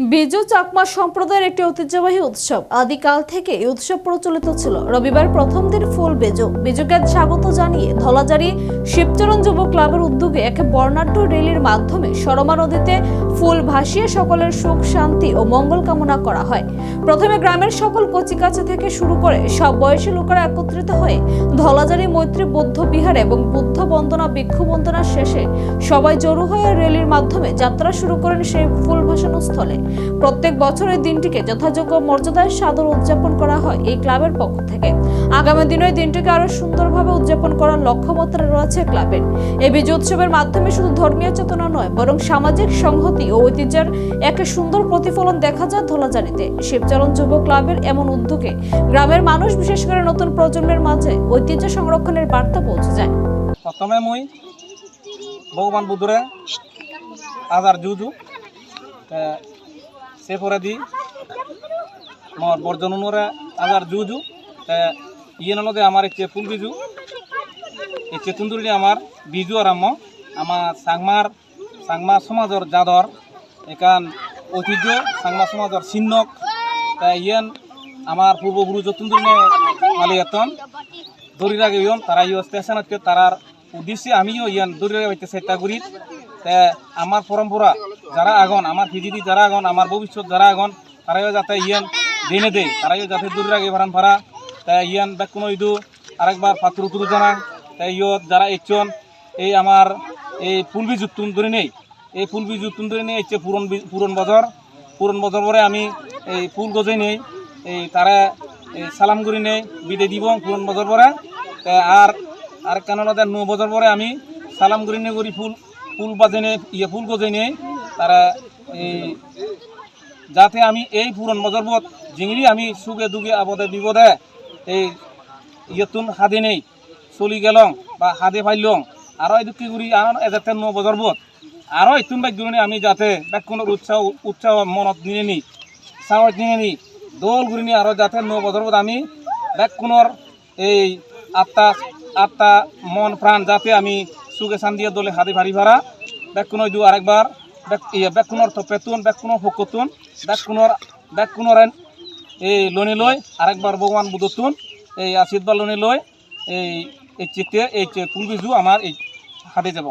বিজু চাকমা সম্প্রদায়ের একটি ঐতিহ্যবাহী উৎসব। আদিকাল থেকে এই উৎসব প্রচলিত ছিল। রবিবার প্রথম দিন ফুল বেজু। বিজুকে স্বাগত জানিয়ে ধলাজারি শিবচরণ যুব ক্লাবের উদ্যোগে এক বর্ণাঢ্য র্যালির মাধ্যমে সরমা নদীতে ফুল ভাসিয়ে সকলের সুখ, শান্তি ও মঙ্গল কামনা করা হয়। প্রথমে গ্রামের সকল কচিকাচা থেকে শুরু করে সব বয়সী লোকেরা একত্রিত হয়ে ধলাজারি, মৈত্রী, বৌদ্ধ বিহার এবং বুদ্ধ বন্দনা, ভিক্ষু বন্দনা শেষে সবাই জড়ো হয়ে রেলির মাধ্যমে যাত্রা শুরু করেন সেই ফুল ভাসানো স্থলে। প্রত্যেক বছর এই দিনটিকে যথাযোগ্য মর্যাদায় সাদর উদযাপন করা হয় এই ক্লাবের পক্ষ থেকে। আগামী দিনে দিনটিকে আরও সুন্দরভাবে উদযাপন করার লক্ষ্যমাত্রা রয়েছে ক্লাবের। এই বিজয় উৎসবের মাধ্যমে শুধু ধর্মীয় চেতনা নয়, বরং সামাজিক সংহতি ও ঐতিহ্যের একটা সুন্দর প্রতিফলন দেখা যায় ধোলাজানিতে শিবচরণ যুব ক্লাবের এমন উদ্যোগে গ্রামের মানুষ, বিশেষ করে নতুন প্রজন্মের মাঝে ঐতিহ্য সংরক্ষণের বার্তা পৌঁছে যায়। প্রথমে মই, ভগবান বুদ্ধরে আজার জুজু সে পরে দি মর বর্জন আজার জুজু ইয়ে নদে আমার একটি ফুল বিজু এই চেতুন্দুলি আমার বিজু আর আম্মা। আমার সাংমার, সাংমা সমাজর জাদর এখান ঐতিহ্য, সাংমা সমাজর চিহ্নক। তাই ইয়েন আমার পূর্বপুরুষ যতুন্দুরি মালিয়াতন, দৌড়ি রাগে ইয়ন, তারা ইয় স্টেশনতকে তারার উদ্দেশ্যে আমিও ইয়ান দৌড়ি পাইতে চেষ্টা করি। আমার পরম্পরা যারা আগন, আমার ফিজিদি যারা আগন, আমার ভবিষ্যৎ যারা আগন তারাও যাতে ইয়ান দেনে দেয় তারাও যাতে দৌড়ি রাগে ভারান ভাড়া তে ইয়ান বেকুনো ইদু আরেকবার পাত্র তুলু জানা। তে ইয়ত যারা ইচ্ছন এই আমার এই ফুলবি জুতুন ধরে নেই। এই ফুলবি জুতুন ধরে নেই, হচ্ছে পুরন পুরন বাজার। পুরন বাজার পরে আমি এই ফুল গজে নেই, এই তারা সালাম করি নেই, বিদায় দিব পুরন বাজার পরে। আর আর কাননদের ন বছর পরে আমি সালাম করি নে করি ফুল ফুল বাজে নে ইয়ে ফুল গজে নেই। তারা এই যাতে আমি এই পুরন বছর পথ জিঙড়ি আমি সুখে দুখে আবদে বিপদে এই ইয়েতুন হাদে নেই, চলি গেলং বা হাদে ফাইলং আরও এই দুঃখী করি, আর এজাতে ন বছর পথ আরও ইতুন বাইক জুড়ে আমি যাতে ব্যাকুণের উৎসাহ উৎসাহ মনত নিয়ে নি, সাহস নিয়ে নি, দোল ঘুরি নি আরও যাতে ন পথ আমি ব্যাকুণর এই আত্মা আত্মা মন প্রাণ যাতে আমি সুখে শান্তিয়ে দলে হাতে ভারি ভাড়া ব্যাকুণ দু আরেকবার ব্যাক- ব্যাকুণর তো পেতুন ব্যাকুণর হকুতুন ব্যাকুণর ব্যাকুণর এই লনি লই আরেকবার ভগবান বুধতুন এই আশীর্বাদ লনি লই এই এই চিত্তে এই কুলবিজু আমার এই হাতে যাব